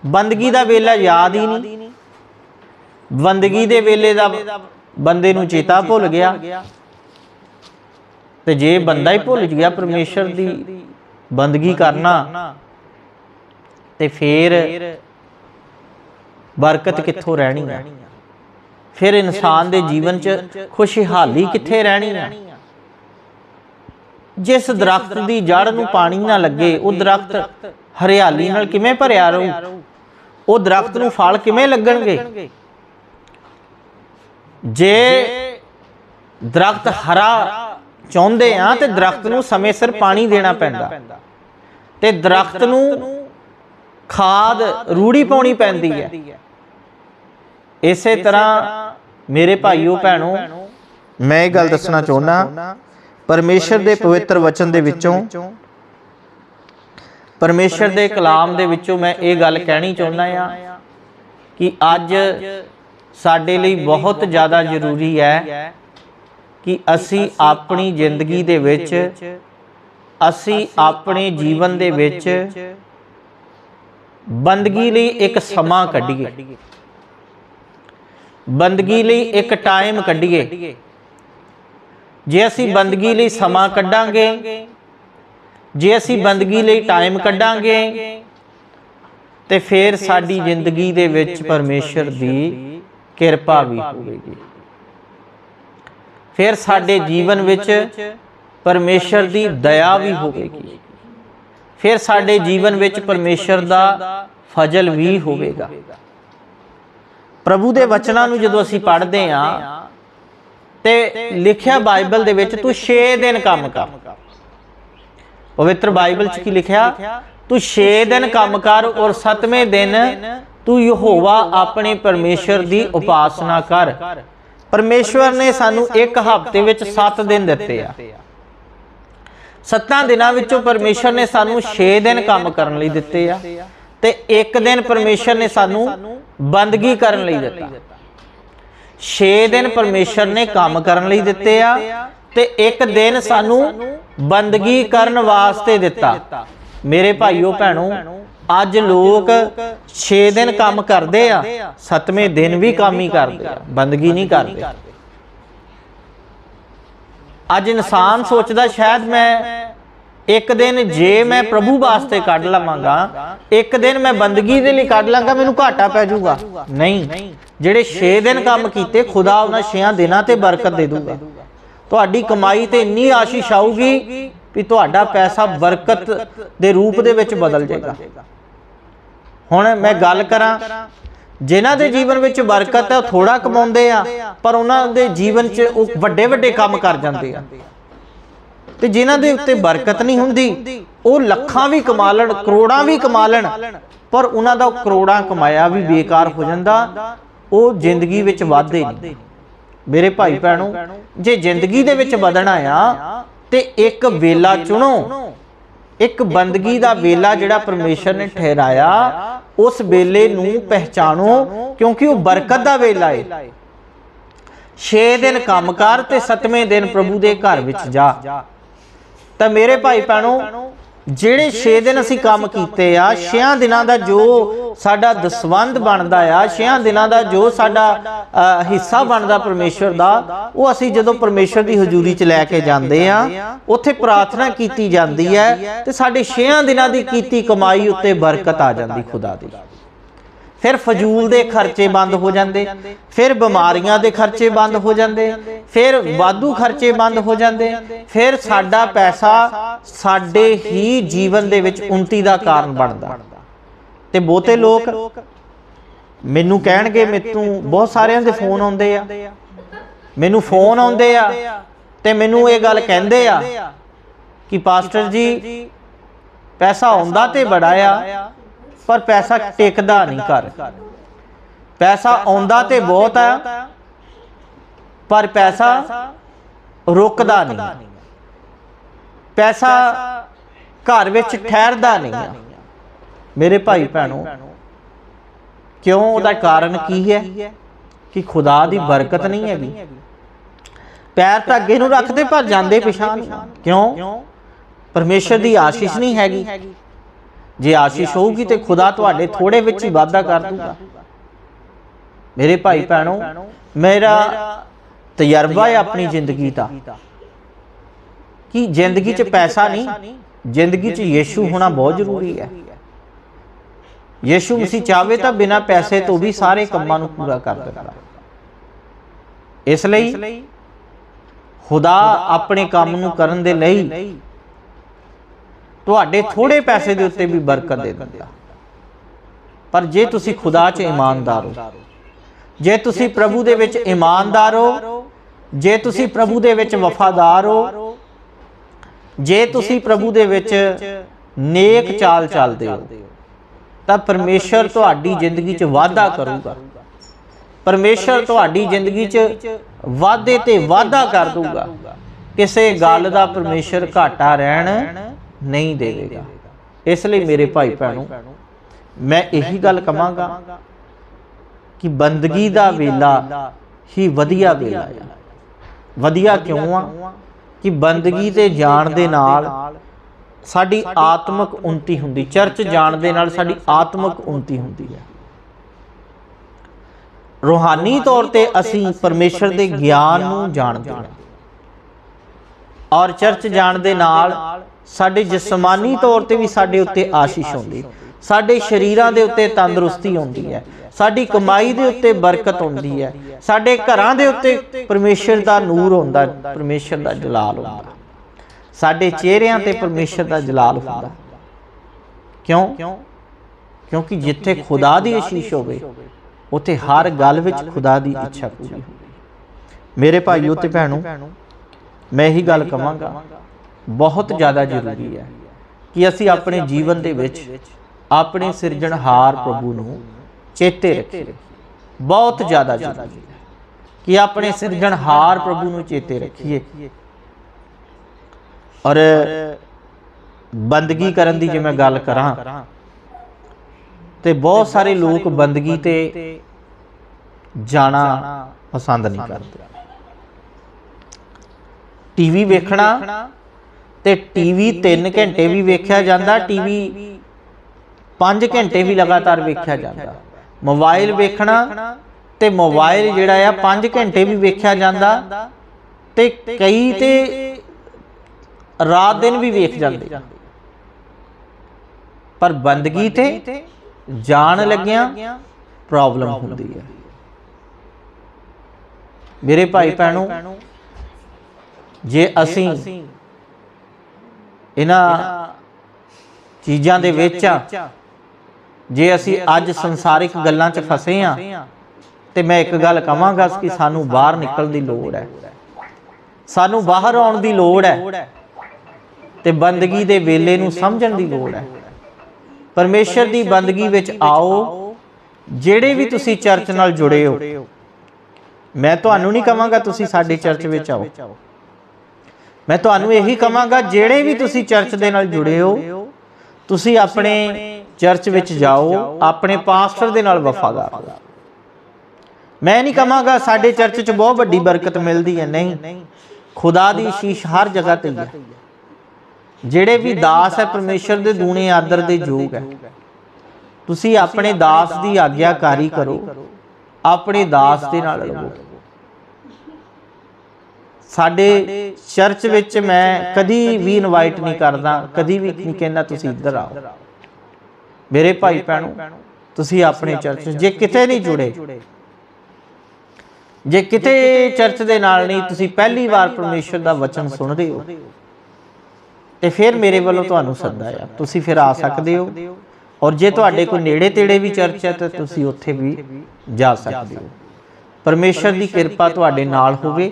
S1: ਬੰਦਗੀ ਦਾ ਵੇਲਾ ਯਾਦ ਹੀ ਨਹੀਂ। ਬੰਦਗੀ ਦੇ ਵੇਲੇ ਦਾ ਬੰਦੇ ਨੂੰ ਚੇਤਾ ਭੁੱਲ ਗਿਆ। ਤੇ ਜੇ ਬੰਦਾ ਹੀ ਭੁੱਲ ਗਿਆ ਪਰਮੇਸ਼ਰ ਦੀ ਬੰਦਗੀ ਕਰਨਾ, ਤੇ ਫੇਰ ਬਰਕਤ ਕਿੱਥੋਂ ਰਹਿਣੀ ਆ? ਫਿਰ ਇਨਸਾਨ ਦੇ ਜੀਵਨ 'ਚ ਖੁਸ਼ਹਾਲੀ ਕਿੱਥੇ ਰਹਿਣੀ ਆ? ਜਿਸ ਦਰਖਤ ਦੀ ਜੜ ਨੂੰ ਪਾਣੀ ਨਾ ਲੱਗੇ, ਉਹ ਦਰਖਤ ਹਰਿਆਲੀ ਨਾਲ ਕਿਵੇਂ ਭਰਿਆ ਰਹੂ? ਉਹ ਦਰਖਤ ਨੂੰ ਫਲ ਕਿਵੇਂ ਲੱਗਣਗੇ? ਜੇ ਦਰਖਤ ਹਰਾ ਚਾਹੁੰਦੇ ਆ, ਤੇ ਦਰਖਤ ਨੂੰ ਸਮੇਂ ਸਿਰ ਪਾਣੀ ਦੇਣਾ ਪੈਂਦਾ। ਤੇ ਦਰਖਤ ਨੂੰ ਖਾਦ, ਰੂੜੀ ਪਾਉਣੀ ਪੈਂਦੀ ਹੈ। ਇਸੇ ਤਰ੍ਹਾਂ ਮੇਰੇ ਭਾਈਓ, ਭੈਣੋ, ਮੈਂ ਇਹ ਗੱਲ ਦੱਸਣਾ ਚਾਹੁੰਦਾ ਪਰਮੇਸ਼ਰ ਦੇ ਪਵਿੱਤਰ ਵਚਨ ਦੇ ਵਿੱਚੋਂ ਪਰਮੇਸ਼ਰ ਦੇ ਕਲਾਮ ਦੇ ਵਿੱਚੋਂ ਮੈਂ ਇਹ ਗੱਲ ਕਹਿਣੀ ਚਾਹੁੰਦਾ ਆ ਕਿ ਅੱਜ ਸਾਡੇ ਲਈ ਬਹੁਤ ਜ਼ਿਆਦਾ ਜ਼ਰੂਰੀ ਹੈ ਕਿ ਅਸੀਂ ਆਪਣੀ ਜ਼ਿੰਦਗੀ ਦੇ ਵਿੱਚ ਅਸੀਂ ਆਪਣੇ ਜੀਵਨ ਦੇ ਵਿੱਚ ਬੰਦਗੀ ਲਈ ਇੱਕ ਸਮਾਂ ਕੱਢੀਏ। ਬੰਦਗੀ ਲਈ ਇੱਕ ਟਾਈਮ ਕੱਢੀਏ। ਜੇ ਅਸੀਂ ਬੰਦਗੀ ਲਈ ਸਮਾਂ ਕੱਢਾਂਗੇ, ਜੇ ਅਸੀਂ ਬੰਦਗੀ ਲਈ ਟਾਈਮ ਕੱਢਾਂਗੇ, ਤੇ ਫਿਰ ਸਾਡੀ ਜ਼ਿੰਦਗੀ ਦੇ ਵਿੱਚ ਪਰਮੇਸ਼ਰ ਦੀ ਕਿਰਪਾ ਵੀ ਹੋਵੇਗੀ। ਫਿਰ ਸਾਡੇ ਜੀਵਨ ਵਿੱਚ ਪਰਮੇਸ਼ਰ ਦੀ ਦਇਆ ਵੀ ਹੋਵੇਗੀ। ਫਿਰ ਸਾਡੇ ਜੀਵਨ ਵਿੱਚ ਪਰਮੇਸ਼ਰ ਦਾ ਫਜ਼ਲ ਵੀ ਹੋਵੇਗਾ। ਪ੍ਰਭੂ ਦੇ ਵਚਨਾਂ ਨੂੰ ਜਦੋਂ ਅਸੀਂ ਪੜ੍ਹਦੇ ਆਂ ਤੇ ਲਿਖਿਆ ਬਾਈਬਲ ਦੇ ਵਿੱਚ ਤੂੰ 6 ਦਿਨ ਕੰਮ ਕਰ। ਪਵਿੱਤਰ ਬਾਈਬਲ 'ਚ ਕੀ ਲਿਖਿਆ? ਤੂੰ 6 ਦਿਨ ਕੰਮ ਕਰ ਔਰ 7ਵੇਂ ਦਿਨ ਤੂੰ ਯਹੋਵਾ ਆਪਣੇ ਪਰਮੇਸ਼ਰ ਦੀ ਉਪਾਸਨਾ ਕਰ। ਪਰਮੇਸ਼ਵਰ ਨੇ ਸਾਨੂੰ ਇੱਕ ਹਫ਼ਤੇ ਵਿੱਚ 7 ਦਿਨ ਦਿੱਤੇ ਆ। ਸੱਤਾਂ ਦਿਨਾਂ ਵਿੱਚੋਂ ਪਰਮੇਸ਼ਰ ਨੇ ਸਾਨੂੰ 6 ਦਿਨ ਕੰਮ ਕਰਨ ਲਈ ਦਿੱਤੇ ਆ ਤੇ ਇੱਕ ਦਿਨ ਪਰਮੇਸ਼ਰ ਨੇ ਸਾਨੂੰ ਬੰਦਗੀ ਕਰਨ ਲਈ ਦਿੱਤਾ। 6 ਦਿਨ ਪਰਮੇਸ਼ਰ ਨੇ ਕੰਮ ਕਰਨ ਲਈ ਦਿੱਤੇ ਆ ਤੇ ਇੱਕ ਦਿਨ ਸਾਨੂੰ ਬੰਦਗੀ ਕਰਨ ਵਾਸਤੇ ਦਿੱਤਾ। ਮੇਰੇ ਭਾਈਓ ਭੈਣੋ ਅੱਜ ਲੋਕ 6 ਦਿਨ ਕੰਮ ਕਰਦੇ ਆ 7ਵੇਂ ਦਿਨ ਵੀ ਕੰਮ ਹੀ ਕਰਦੇ ਆ ਬੰਦਗੀ ਨਹੀਂ ਕਰਦੇ। ਅੱਜ ਇਨਸਾਨ ਸੋਚਦਾ ਸ਼ਾਇਦ ਮੈਂ ਇੱਕ ਦਿਨ ਜੇ ਮੈਂ ਪ੍ਰਭੂ ਵਾਸਤੇ ਕੱਢ ਲਵਾਂਗਾ, ਇੱਕ ਦਿਨ ਮੈਂ ਬੰਦਗੀ ਦੇ ਲਈ ਕੱਢ ਲਾਂਗਾ ਮੈਨੂੰ ਘਾਟਾ ਪੈ ਜਾਊਗਾ। ਨਹੀਂ, ਜਿਹੜੇ 6 ਦਿਨ ਕੰਮ ਕੀਤੇ, ਖੁਦਾ ਉਹਨਾਂ 6 ਦਿਨਾਂ ਤੇ ਬਰਕਤ ਦੇ ਦੂਗਾ। ਤੁਹਾਡੀ ਕਮਾਈ ਤੇ ਇੰਨੀ ਆਸ਼ੀਸ਼ ਆਊਗੀ ਵੀ ਤੁਹਾਡਾ ਪੈਸਾ ਬਰਕਤ ਦੇ ਰੂਪ ਦੇ ਵਿੱਚ ਬਦਲ ਜਾਏਗਾ। ਹੁਣ ਮੈਂ ਗੱਲ ਕਰਾਂ, ਜਿਨ੍ਹਾਂ ਦੇ ਜੀਵਨ ਵਿੱਚ ਬਰਕਤ ਹੈ ਉਹ ਥੋੜਾ ਕਮਾਉਂਦੇ ਆ, ਪਰ ਉਹਨਾਂ ਦੇ ਜੀਵਨ 'ਚ ਉਹ ਵੱਡੇ ਵੱਡੇ ਕੰਮ ਕਰ ਜਾਂਦੇ ਆ। ਤੇ ਜਿਨ੍ਹਾਂ ਦੇ ਉੱਤੇ ਬਰਕਤ ਨਹੀਂ ਹੁੰਦੀ, ਉਹ ਲੱਖਾਂ ਵੀ ਕਮਾ ਲੈਣ, ਕਰੋੜਾਂ ਵੀ ਕਮਾ ਲੈਣ, ਪਰ ਉਹਨਾਂ ਦਾ ਕਰੋੜਾਂ ਕਮਾਇਆ ਵੀ ਬੇਕਾਰ ਹੋ ਜਾਂਦਾ, ਉਹ ਜ਼ਿੰਦਗੀ ਵਿੱਚ ਵਾਧੇ ਨਹੀਂ। ਮੇਰੇ ਭਾਈ ਭੈਣੋ, ਜੇ ਜ਼ਿੰਦਗੀ ਦੇ ਵਿੱਚ ਵਧਣਾ ਆ, ਤੇ ਇੱਕ ਵੇਲਾ ਚੁਣੋ। ਇੱਕ ਬੰਦਗੀ ਦਾ ਵੇਲਾ ਜਿਹੜਾ ਪਰਮੇਸ਼ਰ ਨੇ ਠਹਿਰਾਇਆ, ਉਸ ਵੇਲੇ ਨੂੰ ਪਹਿਚਾਣੋ, ਕਿਉਂਕਿ ਉਹ ਬਰਕਤ ਦਾ ਵੇਲਾ ਏ। 6 ਦਿਨ ਕੰਮ ਕਰ ਤੇ 7ਵੇਂ ਦਿਨ ਪ੍ਰਭੂ ਦੇ ਘਰ ਵਿੱਚ ਜਾ। ਤਾਂ ਮੇਰੇ ਭਾਈ ਭੈਣੋ ਜਿਹੜੇ 6 ਦਿਨ ਅਸੀਂ ਕੰਮ ਕੀਤੇ ਆ 6 ਦਿਨਾਂ ਦਾ ਜੋ ਸਾਡਾ ਦਸਵੰਦ ਬਣਦਾ ਆ 6 ਦਿਨਾਂ ਦਾ ਜੋ ਸਾਡਾ ਹਿੱਸਾ ਬਣਦਾ ਪਰਮੇਸ਼ਰ ਦਾ ਉਹ ਅਸੀਂ ਜਦੋਂ ਪਰਮੇਸ਼ਰ ਦੀ ਹਜ਼ੂਰੀ 'ਚ ਲੈ ਕੇ ਜਾਂਦੇ ਆ ਉੱਥੇ ਪ੍ਰਾਰਥਨਾ ਕੀਤੀ ਜਾਂਦੀ ਹੈ ਤੇ ਸਾਡੇ 6 ਦਿਨਾਂ ਦੀ ਕੀਤੀ ਕਮਾਈ ਉੱਤੇ ਬਰਕਤ ਆ ਜਾਂਦੀ ਖੁਦਾ ਦੀ। ਫਿਰ ਫਜ਼ੂਲ ਦੇ ਖਰਚੇ ਬੰਦ ਹੋ ਜਾਂਦੇ, ਫਿਰ ਬਿਮਾਰੀਆਂ ਦੇ ਖਰਚੇ ਬੰਦ ਹੋ ਜਾਂਦੇ, ਫਿਰ ਵਾਧੂ ਖਰਚੇ ਬੰਦ ਹੋ ਜਾਂਦੇ, ਫਿਰ ਸਾਡਾ ਪੈਸਾ ਸਾਡੇ ਹੀ ਜੀਵਨ ਦੇ ਵਿੱਚ ਉન્નਤੀ ਦਾ ਕਾਰਨ ਬਣਦਾ। ਤੇ ਬਹੁਤੇ ਲੋਕ ਮੈਨੂੰ ਕਹਿਣਗੇ ਮੈਨੂੰ ਬਹੁਤ ਸਾਰਿਆਂ ਦੇ ਫੋਨ ਆਉਂਦੇ ਆ। ਮੈਨੂੰ ਫੋਨ ਆਉਂਦੇ ਆ ਤੇ ਮੈਨੂੰ ਇਹ ਗੱਲ ਕਹਿੰਦੇ ਆ ਕਿ, ਪਾਸਟਰ ਜੀ, ਪੈਸਾ ਆਉਂਦਾ ਤੇ ਬੜਾ ਆ ਪਰ ਪੈਸਾ ਟਿਕਦਾ ਨਹੀਂ ਘਰ। ਪੈਸਾ ਆਉਂਦਾ ਤੇ ਬਹੁਤ ਆ ਪਰ ਪੈਸਾ ਰੁਕਦਾ ਨਹੀਂ। ਪੈਸਾ ਘਰ ਵਿੱਚ ਠਹਿਰਦਾ ਨਹੀਂ ਆ। ਮੇਰੇ ਭਾਈ ਭੈਣੋ ਕਿਉਂ ਉਹਦਾ ਕਾਰਨ ਕੀ ਹੈ? ਕਿ ਖੁਦਾ ਦੀ ਬਰਕਤ ਨਹੀਂ ਹੈਗੀ। ਪੈਰ ਤਾਂ ਅੱਗੇ ਨੂੰ ਰੱਖਦੇ ਪਰ ਜਾਂਦੇ ਪਿਛਾਂ ਕਿਉਂ? ਪਰਮੇਸ਼ਰ ਦੀ ਆਸ਼ੀਸ਼ ਨਹੀਂ ਹੈਗੀ। ਜੇ ਆਸ਼ੀਸ਼ ਹੋਊਗੀ ਤੇ ਖੁਦਾ ਤੁਹਾਡੇ ਥੋੜੇ ਵਿੱਚ ਹੀ ਵਾਧਾ ਕਰ ਦੂਗਾ। ਮੇਰੇ ਭਾਈ ਭੈਣੋ ਮੇਰਾ ਤਜਰਬਾ ਹੈ ਆਪਣੀ ਜ਼ਿੰਦਗੀ ਦਾ। ਕਿ ਜ਼ਿੰਦਗੀ 'ਚ ਪੈਸਾ ਨਹੀਂ? ਜ਼ਿੰਦਗੀ 'ਚ ਯੀਸ਼ੂ ਹੋਣਾ ਬਹੁਤ ਜ਼ਰੂਰੀ ਹੈ। ਯੀਸ਼ੂ ਮਸੀਹ ਚਾਵੇ ਤਾਂ ਬਿਨਾਂ ਪੈਸੇ ਤੋਂ ਵੀ ਸਾਰੇ ਕੰਮਾਂ ਨੂੰ ਪੂਰਾ ਕਰ ਦਿੰਦਾ। ਇਸ ਲਈ ਖੁਦਾ ਆਪਣੇ ਕੰਮ ਨੂੰ ਕਰਨ ਦੇ ਲਈ ਤੁਹਾਡੇ ਥੋੜੇ ਪੈਸੇ ਦੇ ਉੱਤੇ ਵੀ ਬਰਕਤ ਦੇ ਦਿੰਦਾ। ਪਰ ਜੇ ਤੁਸੀਂ ਖੁਦਾ 'ਚ ਇਮਾਨਦਾਰ ਹੋ ਜੇ ਤੁਸੀਂ ਪ੍ਰਭੂ ਦੇ ਵਿੱਚ ਇਮਾਨਦਾਰ ਹੋ ਜੇ ਤੁਸੀਂ ਪ੍ਰਭੂ ਦੇ ਵਿੱਚ ਵਫਾਦਾਰ ਹੋ ਜੇ ਤੁਸੀਂ ਪ੍ਰਭੂ ਦੇ ਵਿੱਚ ਨੇਕ ਚਾਲ ਚੱਲਦੇ ਹੋ ਤਾਂ ਪਰਮੇਸ਼ਰ ਤੁਹਾਡੀ ਜ਼ਿੰਦਗੀ 'ਚ ਵਾਧਾ ਕਰੂਗਾ। ਪਰਮੇਸ਼ਰ ਤੁਹਾਡੀ ਜ਼ਿੰਦਗੀ 'ਚ ਵਾਧੇ ਤੇ ਵਾਧਾ ਕਰ ਦੂਗਾ। ਕਿਸੇ ਗੱਲ ਦਾ ਪਰਮੇਸ਼ਰ ਘਾਟਾ ਰਹਿਣ ਨਹੀਂ ਦੇਵੇਗਾ। ਇਸ ਲਈ ਮੇਰੇ ਭਾਈ ਭੈਣੋ ਮੈਂ ਇਹੀ ਗੱਲ ਕਹਾਂਗਾ ਕਿ ਬੰਦਗੀ ਦਾ ਵੇਲਾ ਹੀ ਵਧੀਆ ਵੇਲਾ ਹੈ। ਵਧੀਆ ਕਿਉਂ ਆ? ਕਿ ਬੰਦਗੀ ਤੇ ਜਾਣ ਦੇ ਨਾਲ ਸਾਡੀ ਆਤਮਿਕ ਉન્નਤੀ ਹੁੰਦੀ ਚਰਚ ਜਾਣ ਦੇ ਨਾਲ ਸਾਡੀ ਆਤਮਿਕ ਉન્નਤੀ ਹੁੰਦੀ ਹੈ। ਰੋਹਾਨੀ ਤੌਰ ਤੇ ਅਸੀਂ ਪਰਮੇਸ਼ਰ ਦੇ ਗਿਆਨ ਨੂੰ ਜਾਣਦੇ ਹਾਂ। ਔਰ ਚਰਚ ਜਾਣ ਦੇ ਨਾਲ ਸਾਡੇ ਜਿਸਮਾਨੀ ਤੌਰ ਤੇ ਵੀ ਸਾਡੇ ਉੱਤੇ ਆਸ਼ੀਸ਼ ਹੁੰਦੀ ਸਾਡੇ ਸ਼ਰੀਰਾਂ ਦੇ ਉੱਤੇ ਤੰਦਰੁਸਤੀ ਹੁੰਦੀ ਹੈ ਸਾਡੀ ਕਮਾਈ ਦੇ ਉੱਤੇ ਬਰਕਤ ਹੁੰਦੀ ਹੈ ਸਾਡੇ ਘਰਾਂ ਦੇ ਉੱਤੇ ਪਰਮੇਸ਼ਰ ਦਾ ਨੂਰ ਹੁੰਦਾ ਪਰਮੇਸ਼ਰ ਦਾ ਜਲਾਲ ਹੁੰਦਾ ਸਾਡੇ ਚਿਹਰਿਆਂ ਤੇ ਪਰਮੇਸ਼ਰ ਦਾ ਜਲਾਲ ਹੁੰਦਾ ਕਿਉਂ ਕਿਉਂਕਿ ਜਿੱਥੇ ਖੁਦਾ ਦੀ ਅਸ਼ੀਸ਼ ਹੋਵੇ ਉੱਥੇ ਹਰ ਗੱਲ ਵਿੱਚ ਖੁਦਾ ਦੀ ਇੱਛਾ ਪੂਰੀ ਹੁੰਦੀ ਮੇਰੇ ਭਾਈਓ ਤੇ ਭੈਣੋ ਮੈਂ ਇਹੀ ਗੱਲ ਕਵਾਂਗਾ ਬਹੁਤ ਜ਼ਿਆਦਾ ਜ਼ਰੂਰੀ ਹੈ ਕਿ ਅਸੀਂ ਆਪਣੇ ਜੀਵਨ ਦੇ ਵਿੱਚ ਆਪਣੇ ਸਿਰਜਣਹਾਰ ਪ੍ਰਭੂ ਨੂੰ ਚੇਤੇ ਰੱਖੀਏ। ਬਹੁਤ ਜ਼ਿਆਦਾ ਜ਼ਰੂਰੀ ਹੈ ਕਿ ਆਪਣੇ ਸਿਰਜਣਹਾਰ ਪ੍ਰਭੂ ਨੂੰ ਚੇਤੇ ਰੱਖੀਏ। ਔਰ ਬੰਦਗੀ ਕਰਨ ਦੀ ਜੇ ਮੈਂ ਗੱਲ ਕਰਾਂ ਤੇ ਬਹੁਤ ਸਾਰੇ ਲੋਕ ਬੰਦਗੀ ਤੇ ਜਾਣਾ ਪਸੰਦ ਨਹੀਂ ਕਰਦੇ। ਟੀਵੀ ਵੇਖਣਾ ਤੇ ਟੀਵੀ 3 ਘੰਟੇ ਵੀ ਵੇਖਿਆ ਜਾਂਦਾ ਟੀਵੀ 5 ਘੰਟੇ ਵੀ ਲਗਾਤਾਰ ਵੇਖਿਆ ਜਾਂਦਾ। ਮੋਬਾਈਲ ਵੇਖਣਾ ਤੇ ਮੋਬਾਈਲ ਜਿਹੜਾ ਆ 5 ਘੰਟੇ ਵੀ ਵੇਖਿਆ ਜਾਂਦਾ ਤੇ ਕਈ ਤੇ ਰਾਤ ਦਿਨ ਵੀ ਵੇਖ ਜਾਂਦੇ। ਪਰ ਬੰਦਗੀ ਤੇ ਜਾਣ ਲੱਗਿਆਂ ਪ੍ਰੋਬਲਮ ਹੁੰਦੀ ਹੈ ਮੇਰੇ ਭਾਈ ਭੈਣੋ ਜੇ ਅਸੀਂ ਇਹਨਾਂ ਚੀਜ਼ਾਂ ਦੇ ਵਿੱਚ ਜੇ ਅਸੀਂ ਅੱਜ ਸੰਸਾਰਿਕ ਗੱਲਾਂ 'ਚ ਫਸੇ ਆ ਤੇ ਮੈਂ ਇੱਕ ਗੱਲ ਕਵਾਂਗਾ ਕਿ ਸਾਨੂੰ ਬਾਹਰ ਨਿਕਲਣ ਦੀ ਲੋੜ ਹੈ। ਸਾਨੂੰ ਬਾਹਰ ਆਉਣ ਦੀ ਲੋੜ ਹੈ। ਤੇ ਬੰਦਗੀ ਦੇ ਵੇਲੇ ਨੂੰ ਸਮਝਣ ਦੀ ਲੋੜ ਹੈ। ਪਰਮੇਸ਼ਰ ਦੀ ਬੰਦਗੀ ਵਿੱਚ ਆਓ ਜਿਹੜੇ ਵੀ ਤੁਸੀਂ ਚਰਚ ਨਾਲ ਜੁੜੇ ਹੋ। ਮੈਂ ਤੁਹਾਨੂੰ ਨਹੀਂ ਕਹਾਂਗਾ ਤੁਸੀਂ ਸਾਡੇ ਚਰਚ ਵਿੱਚ ਆਓ। ਮੈਂ ਤੁਹਾਨੂੰ ਇਹੀ ਕਹਾਂਗਾ ਜਿਹੜੇ ਵੀ ਤੁਸੀਂ ਚਰਚ ਦੇ ਨਾਲ ਜੁੜੇ ਹੋ ਤੁਸੀਂ ਆਪਣੇ ਚਰਚ ਵਿੱਚ ਜਾਓ ਆਪਣੇ ਪਾਸਟਰ ਦੇ ਨਾਲ ਵਫਾਦਾਰ ਰਹੋ। ਮੈਂ ਨਹੀਂ ਕਹਾਂਗਾ ਸਾਡੇ ਚਰਚ 'ਚ ਬਹੁਤ ਵੱਡੀ ਬਰਕਤ ਮਿਲਦੀ ਹੈ ਨਹੀਂ। ਖੁਦਾ ਦੀ ਸ਼ੀਸ਼ ਹਰ ਜਗ੍ਹਾ ਤੇ ਹੈ ਜਿਹੜੇ ਵੀ ਦਾਸ ਹੈ ਪਰਮੇਸ਼ਰ ਦੇ ਦੂਣੇ ਆਦਰ ਦੇ ਯੋਗ ਹੈ। ਤੁਸੀਂ ਆਪਣੇ ਦਾਸ ਦੀ ਆਗਿਆਕਾਰੀ ਕਰੋ। ਆਪਣੇ ਦਾਸ ਦੇ ਨਾਲ ਰਹੋ। ਸਾਡੇ ਚਰਚ ਵਿੱਚ ਮੈਂ ਕਦੀ ਵੀ ਇਨਵਾਈਟ ਨਹੀਂ ਕਰਦਾ ਕਦੀ ਵੀ ਨਹੀਂ ਕਹਿੰਦਾ ਤੁਸੀਂ ਇੱਧਰ ਆਓ। ਮੇਰੇ ਭਾਈ ਭੈਣੋ ਤੁਸੀਂ ਆਪਣੇ ਚਰਚ ਜੇ ਕਿਤੇ ਨਹੀਂ ਜੁੜੇ ਜੇ ਕਿਤੇ ਚਰਚ ਦੇ ਨਾਲ ਨਹੀਂ ਤੁਸੀਂ ਪਹਿਲੀ ਵਾਰ ਪਰਮੇਸ਼ਰ ਦਾ ਵਚਨ ਸੁਣਦੇ ਹੋ। ਤੇ ਫਿਰ ਮੇਰੇ ਵੱਲੋਂ ਤੁਹਾਨੂੰ ਸੱਦਾ ਆ ਤੁਸੀਂ ਫਿਰ ਆ ਸਕਦੇ ਹੋ। ਔਰ ਜੇ ਤੁਹਾਡੇ ਕੋਈ ਨੇੜੇ ਤੇੜੇ ਵੀ ਚਰਚ ਹੈ ਤਾਂ ਤੁਸੀਂ ਉੱਥੇ ਵੀ ਜਾ ਸਕਦੇ ਹੋ। ਪਰਮੇਸ਼ਰ ਦੀ ਕਿਰਪਾ ਤੁਹਾਡੇ ਨਾਲ ਹੋਵੇ।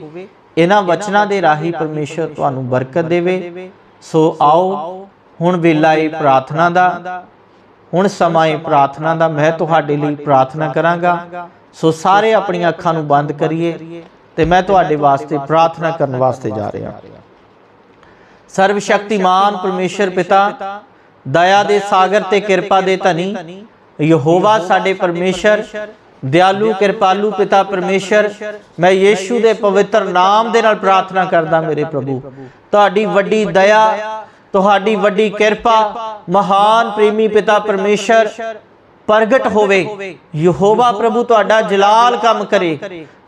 S1: ਇਹਨਾਂ ਵਚਨਾਂ ਦੇ ਰਾਹੀਂ ਪਰਮੇਸ਼ਰ ਤੁਹਾਨੂੰ ਬਰਕਤ ਦੇਵੇ। ਸੋ ਆਓ, ਹੁਣ ਵੇਲਾ ਹੈ ਪ੍ਰਾਰਥਨਾ ਦਾ, ਹੁਣ ਸਮਾਂ ਹੈ ਪ੍ਰਾਰਥਨਾ ਦਾ ਮੈਂ ਤੁਹਾਡੇ ਲਈ ਪ੍ਰਾਰਥਨਾ ਕਰਾਂਗਾ। ਸੋ ਸਾਰੇ ਆਪਣੀਆਂ ਅੱਖਾਂ ਨੂੰ ਬੰਦ ਕਰੀਏ ਤੇ ਮੈਂ ਤੁਹਾਡੇ ਵਾਸਤੇ ਪ੍ਰਾਰਥਨਾ ਕਰਨ ਵਾਸਤੇ ਜਾ ਰਿਹਾ। ਸਰਵ ਸ਼ਕਤੀਮਾਨ ਪਰਮੇਸ਼ਰ ਪਿਤਾ, ਦਇਆ ਦੇ ਸਾਗਰ ਤੇ ਕਿਰਪਾ ਦੇ ਧਨੀ, ਯਹੋਵਾ ਸਾਡੇ ਪਰਮੇਸ਼ਰ ਦਿਆਲੂ, ਕਿਰਪਾਲੂ ਪਿਤਾ ਪਰਮੇਸ਼ਰ, ਮੈਂ ਯੀਸ਼ੂ ਦੇ ਪਵਿੱਤਰ ਨਾਮ ਦੇ ਨਾਲ ਪ੍ਰਾਰਥਨਾ ਕਰਦਾ ਮੇਰੇ ਪ੍ਰਭੂ। ਤੁਹਾਡੀ ਵੱਡੀ ਦਇਆ, ਤੁਹਾਡੀ ਵੱਡੀ ਕਿਰਪਾ, ਮਹਾਨ ਪ੍ਰੇਮੀ ਪਿਤਾ ਪਰਮੇਸ਼ਰ, ਪ੍ਰਗਟ ਹੋਵੇ। ਯਹੋਵਾ ਪ੍ਰਭੂ ਤੁਹਾਡਾ ਜਲਾਲ ਕੰਮ ਕਰੇ।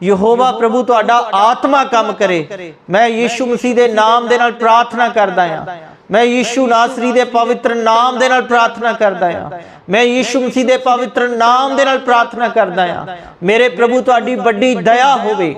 S1: ਯਹੋਵਾ ਪ੍ਰਭੂ ਤੁਹਾਡਾ ਆਤਮਾ ਕੰਮ ਕਰੇ। ਮੈਂ ਯੀਸ਼ੂ ਮਸੀਹ ਦੇ ਨਾਮ ਦੇ ਨਾਲ ਪ੍ਰਾਰਥਨਾ ਕਰਦਾ ਹਾਂ। ਮੈਂ ਯੀਸ਼ੂ ਨਾਸਰੀ ਦੇ ਪਵਿੱਤਰ ਨਾਮ ਦੇ ਨਾਲ ਪ੍ਰਾਰਥਨਾ ਕਰਦਾ ਆ ਮੈਂ ਯੀਸ਼ੂ ਮਸੀਹ ਦੇ ਪਵਿੱਤਰ ਨਾਮ ਦੇ ਨਾਲ ਪ੍ਰਾਰਥਨਾ ਕਰਦਾ ਆ ਮੇਰੇ ਪ੍ਰਭੂ, ਤੁਹਾਡੀ ਵੱਡੀ ਦਇਆ ਹੋਵੇ।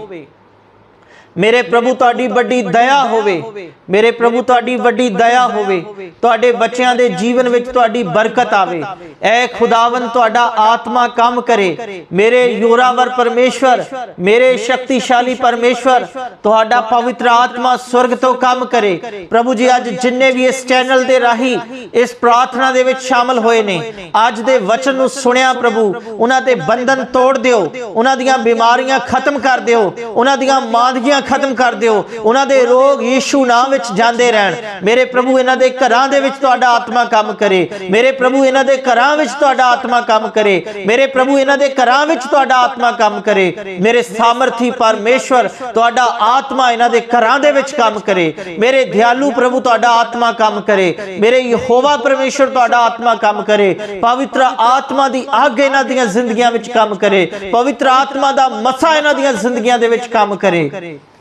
S1: ਮੇਰੇ ਪ੍ਰਭੂ ਤੁਹਾਡੀ ਵੱਡੀ ਦਇਆ ਹੋਵੇ। ਮੇਰੇ ਪ੍ਰਭੂ ਤੁਹਾਡੀ ਵੱਡੀ ਦਇਆ ਹੋਵੇ। ਤੁਹਾਡੇ ਬੱਚਿਆਂ ਦੇ ਜੀਵਨ ਵਿੱਚ ਤੁਹਾਡੀ ਬਰਕਤ ਆਵੇ। ਐ ਖੁਦਾਵੰ ਤੁਹਾਡਾ ਆਤਮਾ ਕੰਮ ਕਰੇ। ਮੇਰੇ ਯੋਰਾਵਰ ਪਰਮੇਸ਼ਵਰ, ਮੇਰੇ ਸ਼ਕਤੀਸ਼ਾਲੀ ਪਰਮੇਸ਼ਵਰ, ਤੁਹਾਡਾ ਪਵਿੱਤਰ ਆਤਮਾ ਸਵਰਗ ਤੋਂ ਕੰਮ ਕਰੇ। ਪ੍ਰਭੂ ਜੀ, ਅੱਜ ਜਿੰਨੇ ਵੀ ਇਸ ਚੈਨਲ ਦੇ ਰਾਹੀਂ ਇਸ ਪ੍ਰਾਰਥਨਾ ਦੇ ਵਿੱਚ ਸ਼ਾਮਲ ਹੋਏ ਨੇ, ਅੱਜ ਦੇ ਵਚਨ ਨੂੰ ਸੁਣਿਆ ਪ੍ਰਭੂ, ਉਹਨਾਂ ਦੇ ਬੰਧਨ ਤੋੜ ਦਿਓ। ਉਹਨਾਂ ਦੀਆਂ ਬਿਮਾਰੀਆਂ ਖਤਮ ਕਰ ਦਿਓ। ਉਹਨਾਂ ਦੀਆਂ ਮਾਂਦਗੀਆਂ ਖਤਮ ਕਰ ਦਿਓ। ਉਹਨਾਂ ਦੇ ਰੋਗ ਯੀਸ਼ੂ ਨਾਮ ਵਿੱਚ ਜਾਂਦੇ ਰਹਿਣ। ਮੇਰੇ ਪ੍ਰਭੂ ਇਹਨਾਂ ਦੇ ਘਰਾਂ ਦੇ ਵਿੱਚ ਤੁਹਾਡਾ ਆਤਮਾ ਕੰਮ ਕਰੇ। ਮੇਰੇ ਪ੍ਰਭੂ ਇਹਨਾਂ ਦੇ ਘਰਾਂ ਵਿੱਚ ਤੁਹਾਡਾ ਆਤਮਾ ਕੰਮ ਕਰੇ। ਮੇਰੇ ਪ੍ਰਭੂ ਇਹਨਾਂ ਦੇ ਘਰਾਂ ਵਿੱਚ ਤੁਹਾਡਾ ਆਤਮਾ ਕੰਮ ਕਰੇ। ਮੇਰੇ ਸਾਮਰਥੀ ਪਰਮੇਸ਼ਵਰ ਤੁਹਾਡਾ ਆਤਮਾ ਇਹਨਾਂ ਦੇ ਘਰਾਂ ਦੇ ਵਿੱਚ ਕੰਮ ਕਰੇ। ਮੇਰੇ ਦਿਆਲੂ ਪ੍ਰਭੂ ਤੁਹਾਡਾ ਆਤਮਾ ਕੰਮ ਕਰੇ। ਮੇਰੇ ਯਹੋਵਾ ਪਰਮੇਸ਼ਵਰ ਤੁਹਾਡਾ ਆਤਮਾ ਕੰਮ ਕਰੇ। ਪਵਿੱਤਰ ਆਤਮਾ ਦੀ ਅੱਗ ਇਹਨਾਂ ਦੀਆਂ ਜ਼ਿੰਦਗੀਆਂ ਵਿੱਚ ਕੰਮ ਕਰੇ। ਪਵਿੱਤਰ ਆਤਮਾ ਦਾ ਮਸਾ ਇਹਨਾਂ ਦੀਆਂ ਜ਼ਿੰਦਗੀਆਂ ਦੇ ਵਿੱਚ ਕੰਮ ਕਰੇ।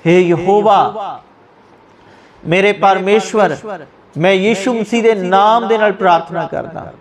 S1: हे ਯਹੋਵਾ ਮੇਰੇ ਪਰਮੇਸ਼ਵਰ ਮੈਂ ਯੀਸ਼ੂ ਮਸੀਹ ਦੇ ਨਾਮ ਦੇ ਨਾਲ ਪ੍ਰਾਰਥਨਾ ਕਰਦਾ।